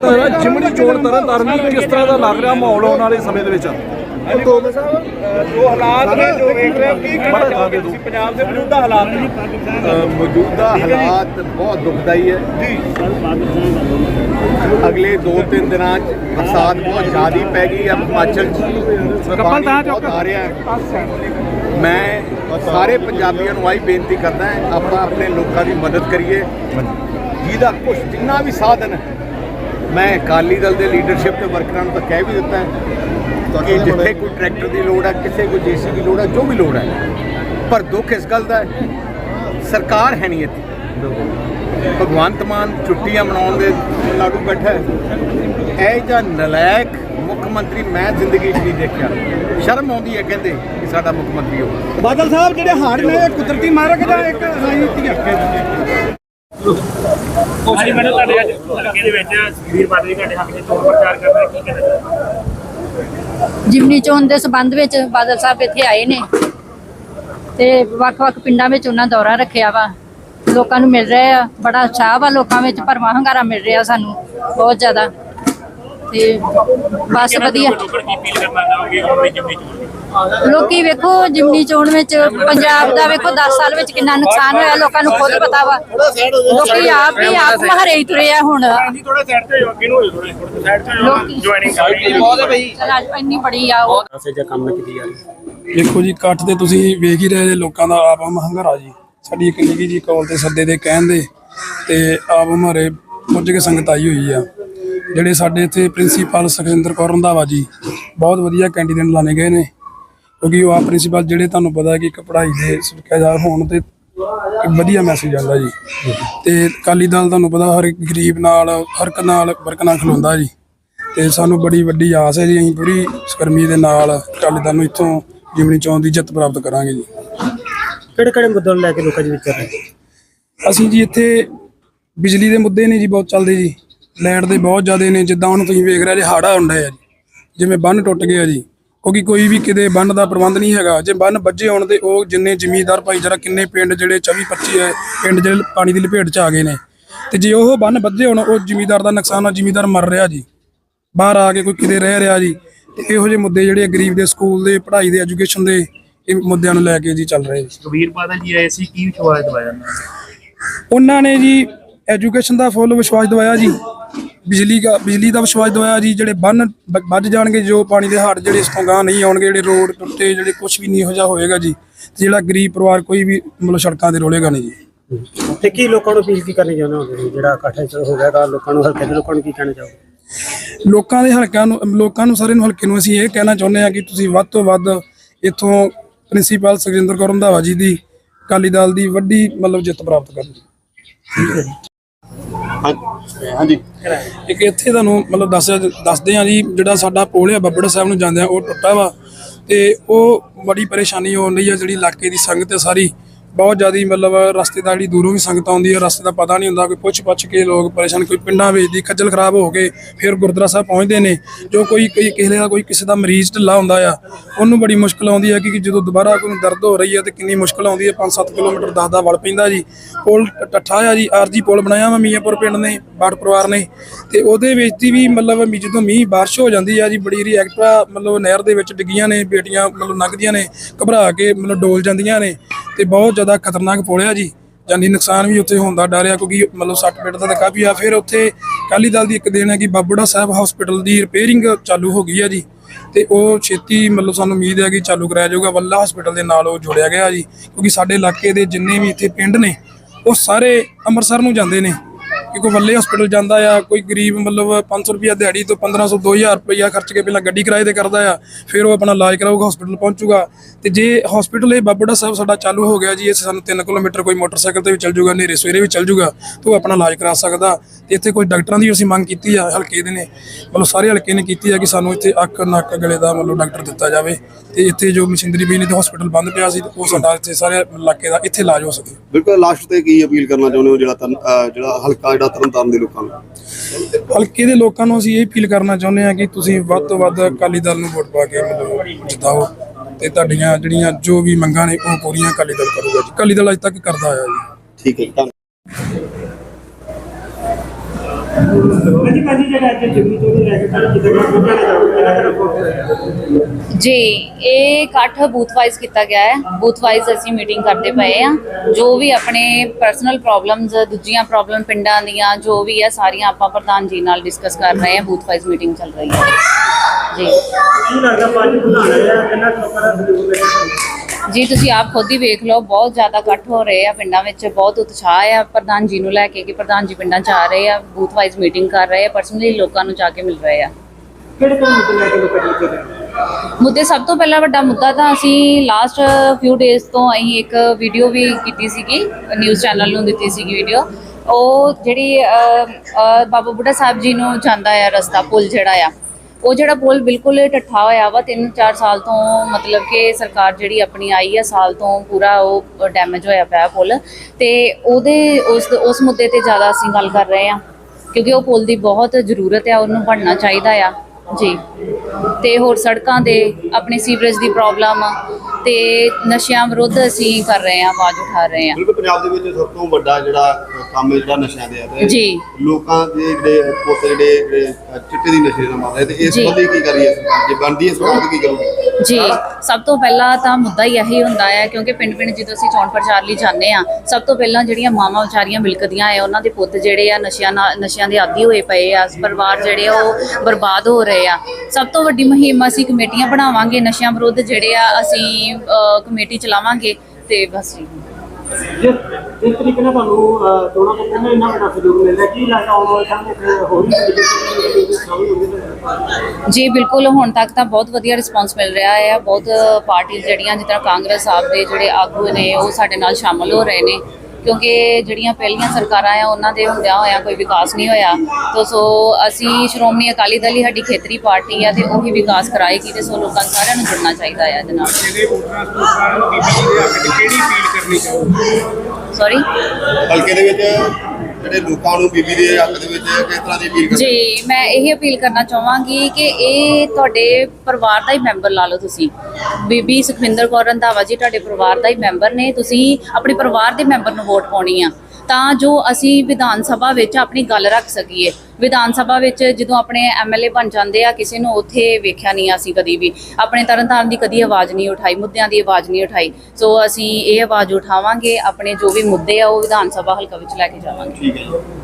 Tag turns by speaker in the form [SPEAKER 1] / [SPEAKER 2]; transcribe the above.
[SPEAKER 1] ਜਿਮਣੀ ਚੋਣ ਤਰਨ ਤਾਰਨ ਕਿਸ ਤਰ੍ਹਾਂ ਦਾ ਲੱਗ ਰਿਹਾ ਮਾਹੌਲ ਆਉਣ ਵਾਲੇ ਸਮੇਂ ਦੇ ਵਿੱਚ?
[SPEAKER 2] ਜੋ ਹਾਲਾਤ ਨੇ ਜੋ ਵੇਖ ਰਹੇ ਹੋ ਕੀ ਕਹਿਣਾ ਚਾਹੋਗੇ ਤੁਸੀਂ? ਪੰਜਾਬ ਦੇ ਮੌਜੂਦਾ ਹਾਲਾਤ ਨੇ।
[SPEAKER 3] ਅ, ਮੌਜੂਦਾ ਹਾਲਾਤ ਬਹੁਤ ਦੁਖਦਾਈ ਹੈ। ਜੀ। ਅਗਲੇ 2-3 ਦਿਨਾਂ 'ਚ ਬਰਸਾਤ ਬਹੁਤ ਜ਼ਿਆਦੀ ਪੈ ਗਈ ਹੈ ਹਿਮਾਚਲ 'ਚ ਪਾਣੀ ਬਹੁਤ ਆ ਰਿਹਾ ਹੈ। ਮੈਂ ਸਾਰੇ ਪੰਜਾਬੀਆਂ ਨੂੰ ਆਹੀ ਬੇਨਤੀ ਕਰਦਾ ਹਾਂ ਆਪਾਂ ਆਪਣੇ ਲੋਕਾਂ ਦੀ ਮਦਦ ਕਰੀਏ। ਜਿਹਦਾ ਕੁਛ ਜਿੰਨਾ ਵੀ ਸਾਧਨ ਹੈ ਮੈਂ ਅਕਾਲੀ ਦਲ ਦੇ ਲੀਡਰਸ਼ਿਪ ਤੇ ਵਰਕਰਾਂ ਨੂੰ ਤਾਂ ਕਹਿ ਵੀ ਦਿੱਤਾ ਹੈ ਕਿ ਜਿੱਥੇ ਕੋਈ ਟਰੈਕਟਰ ਦੀ ਲੋੜ ਹੈ ਕਿਸੇ ਕੋਈ ਜੇਸੀ ਦੀ ਲੋੜ ਹੈ ਜੋ ਵੀ ਲੋੜ ਹੈ। ਪਰ ਦੁੱਖ ਇਸ ਗੱਲ ਦਾ ਹੈ ਸਰਕਾਰ ਹੈ ਨਹੀਂ ਇੱਥੇ। ਭਗਵੰਤ ਮਾਨ ਛੁੱਟੀਆਂ ਮਨਾਉਣ ਦੇ ਲਾਡੂ ਬੈਠਾ ਹੈ। ਇਹ ਜਾਂ ਨਲਾਇਕ ਮੁੱਖ ਮੰਤਰੀ ਮੈਂ ਜ਼ਿੰਦਗੀ 'ਚ ਨਹੀਂ ਦੇਖਿਆ। ਸ਼ਰਮ ਆਉਂਦੀ ਹੈ ਕਹਿੰਦੇ ਕਿ ਸਾਡਾ ਮੁੱਖ ਮੰਤਰੀ ਹੋ
[SPEAKER 2] ਬਾਦਲ ਸਾਹਿਬ ਜਿਹੜੇ ਹਾਰ ਨੇ ਕੁਦਰਤੀ ਮਾਰਕ ਦਾ ਇੱਕ ਰਾਜਨੀਤੀ ਹੈ?
[SPEAKER 4] ਹਾਂਜੀ ਮੈਨੂੰ ਤੁਹਾਡੇ ਅੱਜ ਹਲਕੇ ਦੇ ਵਿੱਚ ਸੁਖਬੀਰ ਬਾਦਲ ਜੀ ਤੁਹਾਡੇ ਹੱਕ 'ਚ ਚੋਣ ਪ੍ਰਚਾਰ ਕਰਨਾ ਕੀ ਕਹਿਣਾ ਚਾਹੁੰਦੇ
[SPEAKER 5] ਜਿਮਨੀ ਚੋਣ ਦੇ ਸਬੰਧ ਵਿੱਚ ਬਾਦਲ ਸਾਹਿਬ ਇੱਥੇ ਆਏ ਨੇ ਤੇ ਵੱਖ-ਵੱਖ ਪਿੰਡਾਂ ਵਿੱਚ ਉਹਨਾਂ ਦੌਰਾ ਰੱਖਿਆ ਵਾ। ਲੋਕਾਂ ਨੂੰ ਮਿਲ ਰਿਹਾ ਆ ਬੜਾ ਉਤਸ਼ਾਹ ਵਾ ਲੋਕਾਂ ਵਿੱਚ ਭਰਵਾਂ ਹੰਗਾਰਾ ਮਿਲ ਰਿਹਾ ਸਾਨੂੰ ਬਹੁਤ ਜ਼ਿਆਦਾ। ਤੇ ਬਸ ਵਧੀਆ।
[SPEAKER 4] ਲੋਕਾਂ
[SPEAKER 5] ਲੋਕੀ ਵੇਖੋ ਜਿਮਨੀ ਚੋਣ ਵਿੱਚ, ਪੰਜਾਬ ਦਾ ਵੇਖੋ 10 ਸਾਲ ਵਿੱਚ ਕਿੰਨਾ ਨੁਕਸਾਨ ਹੋਇਆ, ਲੋਕਾਂ ਨੂੰ ਖੁਦ ਪਤਾ ਵਾ। ਲੋਕੀ ਆਪ ਹੀ ਆਪ ਮਹਰੇ ਹੀ ਤੁਰੇ ਆ ਹੁਣ।
[SPEAKER 4] ਥੋੜਾ ਸਾਈਡ ਤੇ ਹੋ ਅੱਗੇ ਨੂੰ ਸਾਈਡ ਤੇ
[SPEAKER 5] ਲੋਕੀ-
[SPEAKER 4] ਜੁਆਇਨਿੰਗ ਕਰ ਬਹੁਤ ਹੈ ਭਾਈ
[SPEAKER 5] ਇੰਨੀ ਬੜੀ ਆ ਉਹ।
[SPEAKER 4] ਸੇ ਜੇ ਕੰਮ ਕੀਤੀ ਜਾ
[SPEAKER 6] ਦੇਖੋ ਜੀ, ਇਕੱਠ ਤੇ ਤੁਸੀਂ ਵੇਖ ਹੀ ਰਹੇ ਜੇ, ਲੋਕਾਂ ਦਾ ਆਪ ਹੰਗਾਰਾ ਜੀ। ਸਾਡੀ ਇੱਕ ਨਿੱਕੀ ਜੀ ਕਾਲ ਤੇ ਸੱਦੇ ਦੇ ਕਹਿਣ ਦੇ, ਤੇ ਆਪ ਹਮਾਰੇ ਪੁੱਜ ਕੇ ਸੰਗਤ ਆਈ ਹੋਈ ਆ। ਜਿਹੜੇ ਸਾਡੇ ਇੱਥੇ ਪ੍ਰਿੰਸੀਪਲ ਸੁਖਜਿੰਦਰ ਕੌਰ ਰੰਧਾਵਾ ਜੀ, ਬਹੁਤ ਵਧੀਆ ਕੈਂਡੀਡੇਟ ਲਾਣੇ ਗਏ ਨੇ। ਕਿਉਂਕਿ ਉਹ ਆ ਪ੍ਰਿੰਸੀਪਲ ਜਿਹੜੇ ਤੁਹਾਨੂੰ ਪਤਾ ਹੈ ਕਿ ਇੱਕ ਪੜ੍ਹਾਈ ਦੇ ਸਿੱਖਿਆਦਾਰ ਹੋਣ ਤੇ ਇੱਕ ਵਧੀਆ ਮੈਸੇਜ ਆਉਂਦਾ ਜੀ। ਤੇ ਅਕਾਲੀ ਦਲ ਤੁਹਾਨੂੰ ਪਤਾ ਹਰ ਇੱਕ ਗਰੀਬ ਨਾਲ ਹਰ ਇੱਕ ਨਾਲ ਵਰਕ ਨਾਲ ਖਲੋਂਦਾ ਜੀ। ਤੇ ਸਾਨੂੰ ਬੜੀ ਵੱਡੀ ਆਸ ਹੈ ਜੀ ਅਸੀਂ ਪੂਰੀ ਸਕਰਮੀ ਦੇ ਨਾਲ ਅਕਾਲੀ ਦਲ ਨੂੰ ਇੱਥੋਂ ਜਿਮਣੀ ਚੋਣ ਦੀ ਜਿੱਤ ਪ੍ਰਾਪਤ ਕਰਾਂਗੇ ਜੀ।
[SPEAKER 4] ਕਿਹੜੇ ਕਿਹੜੇ ਮੁੱਦਿਆਂ ਨੂੰ ਲੈ ਕੇ ਲੋਕਾਂ 'ਚ ਵਿਚਰ ਰਹੇ
[SPEAKER 6] ਅਸੀਂ ਜੀ ਇੱਥੇ ਬਿਜਲੀ ਦੇ ਮੁੱਦੇ ਨੇ ਜੀ ਬਹੁਤ ਚੱਲਦੇ ਜੀ। ਲਾਈਟ ਦੇ ਬਹੁਤ ਜ਼ਿਆਦੇ ਨੇ ਜਿੱਦਾਂ ਹੁਣ ਤੁਸੀਂ ਵੇਖ ਰਹੇ ਜੀ ਹਾੜਾ ਹੁੰਦਾ ਹੈ ਜੀ। ਜਿਵੇਂ ਬੰਨ ਟੁੱਟ ਗਿਆ ਜੀ। ਕਿਉਂਕਿ ਕੋਈ ਵੀ ਕਿਤੇ ਬੰਨ ਦਾ ਪ੍ਰਬੰਧ ਨਹੀਂ ਹੈਗਾ। ਜੇ ਬੰਨ ਵੱਜੇ ਹੋਣ ਤੇ ਉਹ ਜਿੰਨੇ ਜ਼ਮੀਂਦਾਰ ਭਾਈਚਾਰਾ ਕਿੰਨੇ ਪਿੰਡ ਜਿਹੜੇ 24 25 ਹੈ ਪਿੰਡ ਜਿਹੜੇ ਪਾਣੀ ਦੀ ਲਪੇਟ 'ਚ ਆ ਗਏ ਨੇ। ਤੇ ਜੇ ਉਹ ਬੰਨ ਵੱਜੇ ਹੋਣ ਉਹ ਜ਼ਮੀਂਦਾਰ ਦਾ ਨੁਕਸਾਨ ਆ ਜ਼ਮੀਂਦਾਰ ਮਰ ਰਿਹਾ ਜੀ। ਬਾਹਰ ਆ ਕੇ ਕੋਈ ਕਿਤੇ ਰਹਿ ਰਿਹਾ ਜੀ। ਤੇ ਇਹੋ ਜਿਹੇ ਮੁੱਦੇ ਜਿਹੜੇ ਗਰੀਬ ਦੇ ਸਕੂਲ ਦੇ ਪੜ੍ਹਾਈ ਦੇ ਐਜੂਕੇਸ਼ਨ ਦੇ ਇਹ ਮੁੱਦਿਆਂ ਨੂੰ ਲੈ ਕੇ ਜੀ ਚੱਲ ਰਹੇ ਜੀ।
[SPEAKER 4] ਸੁਖਬੀਰ ਬਾਦਲ ਜੀ ਆਏ ਸੀ ਕੀ ਵਿਸ਼ਵਾਸ ਦਵਾਇਆ ਉਹਨਾਂ ਨੇ
[SPEAKER 6] ਜੀ ਐਜੂਕੇਸ਼ਨ ਦਾ ਫੁੱਲ ਵਿਸ਼ਵਾਸ ਦਿਵਾਇਆ ਜੀ। ਬਿਜਲੀ ਦਾ ਬਿਜਲੀ ਦਾ ਵਿਸ਼ਵਾਸ ਦਿਵਾਇਆ ਜੀ ਜਿਹੜੇ ਬੰਨ ਵੱਜ ਜਾਣਗੇ ਜੋ ਪਾਣੀ ਦੇ ਹਾੜ ਜਿਹੜੇ ਇਸ ਤੋਂ ਗਾਂ ਨਹੀਂ ਆਉਣਗੇ ਜਿਹੜੇ ਰੋਡ ਟੁੱਟੇ ਜਿਹੜੇ ਕੁਝ ਵੀ ਨਹੀਂ ਹੋ ਜਾ ਹੋਏਗਾ ਜੀ ਤੇ ਜਿਹੜਾ ਗਰੀਬ ਪਰਿਵਾਰ ਕੋਈ ਵੀ ਮਤਲਬ ਸੜਕਾਂ ਤੇ ਰੋਲੇਗਾ ਨਹੀਂ ਜੀ।
[SPEAKER 4] ਤੇ ਕੀ ਲੋਕਾਂ ਨੂੰ ਅਪੀਲ ਕੀ ਕਰਨੀ ਚਾਹੁੰਦੇ ਹੋ ਤੁਸੀਂ? ਜਿਹੜਾ ਇਕੱਠ ਚ ਹੋ ਗਿਆ ਤਾਂ ਲੋਕਾਂ ਨੂੰ ਹਲਕੇ ਦੇ ਲੋਕਾਂ ਨੂੰ ਕੀ ਕਹਿਣਾ ਚਾਹੋਗੇ?
[SPEAKER 6] ਲੋਕਾਂ ਦੇ ਹਲਕਿਆਂ ਨੂੰ ਲੋਕਾਂ ਨੂੰ ਸਾਰੇ ਨੂੰ ਹਲਕੇ ਨੂੰ ਅਸੀਂ ਇਹ ਕਹਿਣਾ ਚਾਹੁੰਦੇ ਹਾਂ ਕਿ ਤੁਸੀਂ ਵੱਧ ਤੋਂ ਵੱਧ ਇੱਥੋਂ ਪ੍ਰਿੰਸੀਪਲ ਸੁਖਜਿੰਦਰ ਕੌਰ ਰੰਧਾਵਾ ਜੀ ਦੀ ਅਕਾਲੀ ਦਲ ਦੀ ਵੱਡੀ ਮਤਲਬ ਜਿੱਤ ਪ੍ਰਾਪਤ ਕਰਨ
[SPEAKER 3] ਹਾਂਜੀ।
[SPEAKER 6] ਇੱਕ ਇੱਥੇ ਤੁਹਾਨੂੰ ਮਤਲਬ ਦੱਸ ਦੱਸਦੇ ਹਾਂ ਜੀ, ਜਿਹੜਾ ਸਾਡਾ ਪੁਲ ਆ ਬੱਬੜ ਸਾਹਿਬ ਨੂੰ ਜਾਂਦੇ ਆ ਉਹ ਟੁੱਟਾ ਵਾ ਤੇ ਉਹ ਬੜੀ ਪਰੇਸ਼ਾਨੀ ਹੋਣ ਰਹੀ ਆ, ਜਿਹੜੀ ਇਲਾਕੇ ਦੀ ਸੰਗਤ ਹੈ ਸਾਰੀ। ਬਹੁਤ ਜ਼ਿਆਦੀ ਮਤਲਬ ਰਸਤੇ ਦਾ ਜਿਹੜੀ ਦੂਰੋਂ ਵੀ ਸੰਗਤ ਆਉਂਦੀ ਹੈ ਰਸਤੇ ਦਾ ਪਤਾ ਨਹੀਂ ਹੁੰਦਾ, ਕੋਈ ਪੁੱਛ ਪੁੱਛ ਕੇ ਲੋਕ ਪਰੇਸ਼ਾਨ, ਕੋਈ ਪਿੰਡਾਂ ਵਿੱਚ ਦੀ ਖੱਜਲ ਖਰਾਬ ਹੋ ਕੇ ਫਿਰ ਗੁਰਦੁਆਰਾ ਸਾਹਿਬ ਪਹੁੰਚਦੇ ਨੇ, ਜੋ ਕੋਈ ਕੋਈ ਕਿਸੇ ਦਾ, ਕੋਈ ਕਿਸੇ ਦਾ ਮਰੀਜ਼ ਢਿੱਲਾ ਹੁੰਦਾ ਆ, ਉਹਨੂੰ ਬੜੀ ਮੁਸ਼ਕਲ ਆਉਂਦੀ ਹੈ ਕਿ ਜਦੋਂ ਦੁਬਾਰਾ ਕੋਈ ਦਰਦ ਹੋ ਰਹੀ ਹੈ ਤੇ ਕਿੰਨੀ ਮੁਸ਼ਕਲ ਆਉਂਦੀ ਹੈ 5-7 ਕਿਲੋਮੀਟਰ ਦਸ ਦਾ ਵਲ ਪੈਂਦਾ ਜੀ, ਪੁਲ ਟੱਠਾ ਆ ਜੀ ਆਰਜੀ ਪੁਲ ਬਣਾਇਆ ਵਾ ਮੀਆਂਪੁਰ ਪਿੰਡ ਨੇ, ਬਾੜ ਪਰਿਵਾਰ ਨੇ, ਤੇ ਉਹਦੇ ਵਿੱਚ ਦੀ ਵੀ ਮਤਲਬ ਜਦੋਂ ਮੀਂਹ, ਬਾਰਿਸ਼ ਹੋ ਜਾਂਦੀ ਆ ਜੀ, ਬੜੀ ਰੀ ਮਤਲਬ ਨਹਿਰ ਦੇ ਵਿੱਚ ਡਿੱਗੀਆਂ ਨੇ, ਬੇਟੀਆਂ ਮਤਲਬ ਲੰਘਦੀਆਂ ਨੇ, ਘਬਰਾ ਕੇ ਮਤਲਬ ਡੋਲ ਜਾਂਦੀਆਂ ਨੇ ਤੇ ਬਹੁਤ ਜ਼ਿਆਦਾ ਖਤਰਨਾਕ ਪੁਲ ਜੀ। ਜਾਨੀ ਨੁਕਸਾਨ ਵੀ ਉੱਥੇ ਹੁੰਦਾ ਆ, ਕਿਉਂਕਿ ਮਤਲਬ ਸੱਟ ਪਿੰਡ ਦਾ ਤਾਂ ਕਾਫੀ ਆ। ਫਿਰ ਉੱਥੇ ਅਕਾਲੀ ਦਲ ਦੀ ਇੱਕ ਦੇਣ ਹੈ ਕਿ ਬਾਬੜਾ ਸਾਹਿਬ ਹਸਪੀਟਲ ਦੀ ਰਿਪੇਅਰਿੰਗ ਚਾਲੂ ਹੋ ਗਈ ਆ ਜੀ। ਤੇ ਉਹ ਛੇਤੀ ਮਤਲਬ ਸਾਨੂੰ ਉਮੀਦ ਹੈ ਕਿ ਚਾਲੂ ਕਰਾਇਆ ਜਾਊਗਾ। ਵੱਲਾ ਹਸਪੀਟਲ ਦੇ ਨਾਲ ਉਹ ਜੋੜਿਆ ਗਿਆ ਜੀ। ਕਿਉਂਕਿ ਸਾਡੇ ਇਲਾਕੇ ਦੇ ਜਿੰਨੇ ਵੀ ਇੱਥੇ ਪਿੰਡ ਨੇ, ਉਹ ਸਾਰੇ ਅੰਮ੍ਰਿਤਸਰ ਨੂੰ ਜਾਂਦੇ ਨੇ। ਕਿ ਕੋਈ ਵੱਲੇ ਹਸਪੀਟਲ ਜਾਂਦਾ ਆ, ਕੋਈ ਗਰੀਬ ਮਤਲਬ 500 ਰੁਪਿਆ ਦਿਹਾੜੀ ਤੋਂ 1500 2000 ਰੁਪਇਆ ਖਰਚ ਕੇ ਪਹਿਲਾਂ ਗੱਡੀ ਕਿਰਾਏ ਤੇ ਕਰਦਾ ਆ, ਫਿਰ ਉਹ ਆਪਣਾ ਇਲਾਜ ਕਰਾਊਗਾ ਹਸਪੀਟਲ ਪਹੁੰਚੂਗਾ। ਤੇ ਜੇ ਹਸਪੀਟਲ ਇਹ ਬਾਬੜਾ ਸਾਹਿਬ ਸਾਡਾ ਚਾਲੂ ਹੋ ਗਿਆ ਜੀ ਇਹ ਸਾਨੂੰ 3 ਕਿਲੋਮੀਟਰ ਕੋਈ ਮੋਟਰਸਾਈਕਲ ਤੇ ਵੀ ਚੱਲ ਜੂਗਾ ਨੇਰੇ ਸਵੇਰੇ ਵੀ ਚੱਲ ਜੂਗਾ, ਤੇ ਉਹ ਆਪਣਾ ਇਲਾਜ ਕਰਾ ਸਕਦਾ। ਤੇ ਇੱਥੇ ਕੋਈ ਡਾਕਟਰਾਂ ਦੀ ਅਸੀਂ ਮੰਗ ਕੀਤੀ ਆ, ਹਲਕੇ ਦੇ ਨੇ। ਮਤਲਬ ਸਾਰੇ ਹਲਕੇ ਨੇ ਕੀਤੀ ਆ ਕਿ ਸਾਨੂੰ ਇੱਥੇ ਅੱਖ, ਨੱਕ, ਗਲੇ ਦਾ ਮਤਲਬ ਡਾਕਟਰ ਦਿੱਤਾ ਜਾਵੇ। ਤੇ ਇੱਥੇ ਜੋ ਮਸ਼ੀਨਰੀ ਵੀ ਨਹੀਂ ਤੇ ਹਸਪੀਟਲ ਬੰਦ ਪਿਆ ਸੀ, ਉਹ ਸਾਡਾ ਇੱਥੇ ਸਾਰੇ ਇਲਾਕੇ ਦਾ ਇੱਥੇ ਇਲਾਜ ਹੋ ਸਕੇ।
[SPEAKER 7] ਬਿਲਕੁਲ, ਲਾਸਟ ਤੇ ਕੀ ਅਪੀਲ ਕਰਨਾ ਚਾਹੁੰਦੇ ਹੋ ਜਿਹੜਾ ਜਿਹੜਾ ਹਲਕਾ ਜਿਹੜਾ ਤਰਨਤਾਰਨ ਦੇ ਲੋਕਾਂ ਨੂੰ
[SPEAKER 6] ਹਲਕੇ ਦੇ ਲੋਕਾਂ ਨੂੰ ਅਸੀਂ ਇਹ ਅਪੀਲ ਕਰਨਾ ਚਾਹੁੰਦੇ ਹਾਂ ਕਿ ਤੁਸੀਂ ਵੱਧ ਤੋਂ ਵੱਧ ਅਕਾਲੀ ਦਲ ਨੂੰ ਵੋਟ ਪਾ ਕੇ ਮਤਲਬ ਜਿਤਾਓ ਤੇ ਤੁਹਾਡੀਆਂ ਜਿਹੜੀਆਂ ਜੋ ਵੀ ਮੰਗਾਂ ਨੇ ਉਹ ਪੂਰੀਆਂ ਅਕਾਲੀ ਦਲ ਕਰੂਗਾ ਜੀ। ਅਕਾਲੀ ਦਲ ਅਜ ਤੱਕ ਕਰਦਾ ਆਇਆ ਜੀ।
[SPEAKER 7] ਠੀਕ ਹੈ ਜੀ ਧੰਨਵਾਦ
[SPEAKER 4] ਹਾਂਜੀ ਭਾਜੀ ਜਿਹੜਾ ਅੱਜ ਜੁਗਨੀ ਚੋਰੀ ਲੈ ਕੇ ਕੱਲ ਜਿੱਦਾਂ ਕਿ ਕਿਹਨਾਂ ਦਾ ਫੋਟੋ
[SPEAKER 8] ਜੀ ਇਹ ਇਕੱਠ ਬੂਥ ਵਾਈਜ਼ ਕੀਤਾ ਗਿਆ ਹੈ। ਬੂਥ ਵਾਈਜ਼ ਅਸੀਂ ਮੀਟਿੰਗ ਕਰਦੇ ਪਏ ਆ ਜੋ ਵੀ ਆਪਣੇ ਪਰਸਨਲ ਪ੍ਰੋਬਲਮਸ ਦੂਜੀਆਂ ਪ੍ਰੋਬਲਮ ਪਿੰਡਾਂ ਦੀਆਂ ਜੋ ਵੀ ਹੈ ਸਾਰੀਆਂ ਆਪਾਂ ਪ੍ਰਧਾਨ ਜੀ ਨਾਲ ਡਿਸਕਸ ਕਰ ਰਹੇ ਆ ਬੂਥ ਵਾਈਜ਼ ਮੀਟਿੰਗ ਚੱਲ ਰਹੀ ਹੈ। ਜੀ।
[SPEAKER 4] ਕੀ ਲੱਗਦਾ ਪੰਜ ਬੁਲਾਣਾ ਹੈ ਕਿੰਨਾ ਸਹਿਯੋਗ ਮਿਲੇਗਾ
[SPEAKER 8] ਜੀ ਤੁਸੀਂ ਆਪ ਖੁਦ ਹੀ ਵੇਖ ਲਓ ਬਹੁਤ ਜ਼ਿਆਦਾ ਇਕੱਠ ਹੋ ਰਹੇ ਆ ਪਿੰਡਾਂ ਵਿੱਚ ਬਹੁਤ ਉਤਸ਼ਾਹ ਆ ਪ੍ਰਧਾਨ ਜੀ ਨੂੰ ਲੈ ਕੇ ਕਿ ਪ੍ਰਧਾਨ ਜੀ ਪਿੰਡਾਂ 'ਚ ਆ ਰਹੇ ਆ ਬੂਥ ਵਾਈਜ਼ ਮੀਟਿੰਗ ਕਰ ਰਹੇ ਆ ਪਰਸਨਲੀ ਲੋਕਾਂ ਨੂੰ ਜਾ ਕੇ ਮਿਲ ਰਹੇ ਆ।
[SPEAKER 4] ਕਿਹੜੇ ਕਿਹੜੇ ਮੁੱਦੇ ਲੈ ਕੇ ਲੋਕਾਂ ਨੂੰ ਚੱਲੇ
[SPEAKER 8] ਮੁੱਦੇ ਸਭ ਤੋਂ ਪਹਿਲਾ ਵੱਡਾ ਮੁੱਦਾ ਤਾਂ ਅਸੀਂ ਲਾਸਟ ਫਿਊ ਡੇਜ਼ ਤੋਂ ਅਸੀਂ ਇੱਕ ਵੀਡੀਓ ਵੀ ਕੀਤੀ ਸੀਗੀ ਨਿਊਜ਼ ਚੈਨਲ ਨੂੰ ਦਿੱਤੀ ਸੀਗੀ ਵੀਡੀਓ ਉਹ ਜਿਹੜੀ ਬਾਬਾ ਬੁੱਢਾ ਸਾਹਿਬ ਜੀ ਨੂੰ ਜਾਂਦਾ ਆ ਰਸਤਾ ਪੁਲ ਜਿਹੜਾ ਆ। ਉਹ ਜਿਹੜਾ ਪੁਲ ਬਿਲਕੁਲ ਠੱਠਾ ਹੋਇਆ ਵਾ 3-4 ਸਾਲ ਤੋਂ ਮਤਲਬ ਕਿ ਸਰਕਾਰ ਜਿਹੜੀ ਆਪਣੀ ਆਈ ਆ, ਸਾਲ ਤੋਂ ਪੂਰਾ ਉਹ ਡੈਮੇਜ ਹੋਇਆ ਪਿਆ ਪੁਲ। ਤੇ ਉਹਦੇ ਉਸ ਉਸ ਮੁੱਦੇ ਤੇ ਜ਼ਿਆਦਾ ਅਸੀਂ ਗੱਲ ਕਰ ਰਹੇ ਆ, ਕਿਉਂਕਿ ਉਹ ਪੁਲ ਦੀ ਬਹੁਤ ਜ਼ਰੂਰਤ ਆ, ਉਹਨੂੰ ਬਣਨਾ ਚਾਹੀਦਾ ਆ। ਜੀ। ਤੇ ਹੋਰ ਸੜਕਾਂ ਦੇ, ਆਪਣੇ ਸੀਵਰੇਜ ਦੀ ਪ੍ਰੋਬਲਮ ਤੇ ਨਸ਼ਿਆਂ ਵਿਰੁੱਧ ਅਸੀਂ ਕਰ ਰਹੇ ਹਾਂ ਆਵਾਜ਼ ਉਠਾ ਰਹੇ ਹਾਂ
[SPEAKER 7] ਬਿਲਕੁਲ ਪੰਜਾਬ ਦੇ ਵਿੱਚ ਸਭ ਤੋਂ ਵੱਡਾ ਜਿਹੜਾ ਕੰਮ ਹੈ ਜਿਹੜਾ ਨਸ਼ਿਆਂ ਦੇ ਆ ਤੇ
[SPEAKER 8] ਜੀ।
[SPEAKER 7] ਲੋਕਾਂ ਦੇ ਜਿਹੜੇ ਪੁੱਤ ਜਿਹੜੇ ਚਿੱਟੇ ਦੀ ਨਸ਼ੇ ਮਰ ਰਹੇ ਤੇ ਇਸ। ਸੰਬੰਧੀ ਕੀ ਕਰੀਏ ਸਰਕਾਰ ਜੇ ਬਣਦੀ ਹੈ ਸਰਕਾਰ ਕੀ ਕਰੂਗੀ
[SPEAKER 8] ਜੀ। ਸਭ ਤੋਂ ਪਹਿਲਾਂ ਤਾਂ ਮੁੱਦਾ ਹੀ ਇਹੀ ਹੁੰਦਾ ਹੈ ਕਿਉਂਕਿ ਪਿੰਡ ਪਿੰਡ ਜਦੋਂ ਅਸੀਂ ਚੋਣ ਪ੍ਰਚਾਰ ਲਈ ਜਾਂਦੇ ਆ ਸਭ ਤੋਂ ਪਹਿਲਾਂ ਜਿਹੜੀਆਂ ਮਾਵਾਂ ਵਿਚਾਰੀਆਂ ਮਿਲਕਦੀਆਂ ਆ ਉਹਨਾਂ ਦੇ ਪੁੱਤ ਜਿਹੜੇ ਆ ਨਸ਼ਿਆਂ ਨਾਲ ਨਸ਼ਿਆਂ ਦੇ ਆਦੀ ਹੋਏ ਪਏ ਆ ਪਰਿਵਾਰ ਜਿਹੜੇ ਆ ਉਹ ਬਰਬਾਦ ਹੋ ਰਹੇ ਆ। ਸਭ ਤੋਂ ਵੱਡੀ ਮੁਹਿੰਮ ਅਸੀਂ ਕਮੇਟੀਆਂ ਬਣਾਵਾਂਗੇ ਨਸ਼ਿਆਂ ਵਿਰੁੱਧ ਜਿਹੜੇ ਆ ਅਸੀਂ ਕਮੇਟੀ ਚਲਾਵਾਂਗੇ ਤੇ ਬਸ ਜੀ।
[SPEAKER 4] ਜਿਸ ਜਿਸ ਤਰੀਕੇ ਨਾਲ ਤੁਹਾਨੂੰ ਚੋਣਾਂ ਤੋਂ ਪਹਿਲਾਂ ਇੰਨਾ ਵੱਡਾ ਸਹਿਯੋਗ ਮਿਲ ਰਿਹਾ ਕੀ ਲੱਗਦਾ ਆਉਣ ਵਾਲੇ ਸਮੇਂ ਵਿੱਚ ਹੋਰ ਵੀ
[SPEAKER 8] ਜੀ ਬਿਲਕੁਲ ਹੁਣ ਤੱਕ ਤਾਂ ਬਹੁਤ ਵਧੀਆ ਰਿਸਪਾਂਸ ਮਿਲ ਰਿਹਾ ਹੈ। ਬਹੁਤ ਪਾਰਟੀਆਂ ਜਿਹੜੀਆਂ ਜਿਸ ਤਰ੍ਹਾਂ ਕਾਂਗਰਸ ਸਾਹਿਬ ਦੇ ਜਿਹੜੇ ਆਗੂ ਨੇ ਉਹ ਸਾਡੇ ਨਾਲ ਸ਼ਾਮਲ ਹੋ ਰਹੇ ਨੇ। ਕਿਉਂਕਿ ਜਿਹੜੀਆਂ ਪਹਿਲੀਆਂ ਸਰਕਾਰਾਂ ਆ ਉਹਨਾਂ ਦੇ ਹੁੰਦਿਆਂ ਹੋਇਆ ਕੋਈ ਵਿਕਾਸ ਨਹੀਂ ਹੋਇਆ। ਤੋ ਸੋ ਅਸੀਂ ਸ਼੍ਰੋਮਣੀ ਅਕਾਲੀ ਦਲ ਹੀ ਸਾਡੀ ਖੇਤਰੀ ਪਾਰਟੀ ਆ ਤੇ ਉਹੀ ਵਿਕਾਸ ਕਰਾਏਗੀ ਤੇ ਸੋ ਲੋਕਾਂ ਸਾਰਿਆਂ ਨੂੰ ਜੁੜਨਾ ਚਾਹੀਦਾ ਇਹਦੇ ਨਾਲ।
[SPEAKER 2] ਜਿਹੜੇ ਵੋਟਰਾਂ ਨੂੰ ਬੀਬੀ ਜੀ ਦੇ ਹੱਕ 'ਚ ਕਿਹੜੀ ਅਪੀਲ ਕਰਨੀ ਚਾਹੋਗੇ?
[SPEAKER 8] ਸੌਰੀ
[SPEAKER 7] ਹਲਕੇ ਦੇ ਵਿੱਚ ਜਿਹੜੇ ਲੋਕਾਂ ਨੂੰ ਬੀਬੀ ਦੇ ਹੱਕ ਦੇ ਵਿੱਚ ਕਿਸ ਤਰ੍ਹਾਂ ਦੀ ਅਪੀਲ ਕਰਦੇ
[SPEAKER 8] ਜੀ ਮੈਂ ਇਹ ਅਪੀਲ ਕਰਨਾ ਚਾਹਾਂਗੀ ਕਿ ਇਹ ਤੁਹਾਡੇ ਪਰਿਵਾਰ ਦਾ ਹੀ ਮੈਂਬਰ ਲਾ ਲਓ ਤੁਸੀਂ। ਬੀਬੀ ਸੁਖਵਿੰਦਰ ਕੌਰ ਰੰਧਾਵਾ ਜੀ ਤੁਹਾਡੇ ਪਰਿਵਾਰ ਦਾ ਹੀ ਮੈਂਬਰ ਨੇ। ਤੁਸੀਂ ਆਪਣੇ ਪਰਿਵਾਰ ਦੇ ਮੈਂਬਰ ਨੂੰ ਵੋਟ ਪਾਉਣੀ ਆ। ਤਾਂ ਜੋ ਅਸੀਂ ਵਿਧਾਨ ਸਭਾ ਵਿੱਚ ਆਪਣੀ ਗੱਲ ਰੱਖ ਸਕੀਏ। ਵਿਧਾਨ ਸਭਾ ਵਿੱਚ ਜਦੋਂ ਆਪਣੇ ਐਮਐਲਏ ਬਣ ਜਾਂਦੇ ਆ, ਕਿਸੇ ਨੂੰ ਉੱਥੇ ਵੇਖਿਆ ਨਹੀਂ ਅਸੀਂ ਕਦੀ ਵੀ। ਆਪਣੇ ਤਰਨਤਾਰਨ ਦੀ ਕਦੀ ਆਵਾਜ਼ ਨਹੀਂ ਉਠਾਈ, ਮੁੱਦਿਆਂ ਦੀ ਆਵਾਜ਼ ਨਹੀਂ ਉਠਾਈ। ਸੋ ਅਸੀਂ ਇਹ ਆਵਾਜ਼ ਉਠਾਵਾਂਗੇ, ਆਪਣੇ ਜੋ ਵੀ ਮੁੱਦੇ ਆ ਉਹ ਵਿਧਾਨ ਸਭਾ ਹਲਕਾ ਵਿੱਚ ਲੈ ਕੇ ਜਾਵਾਂਗੇ।
[SPEAKER 7] ਠੀਕ ਹੈ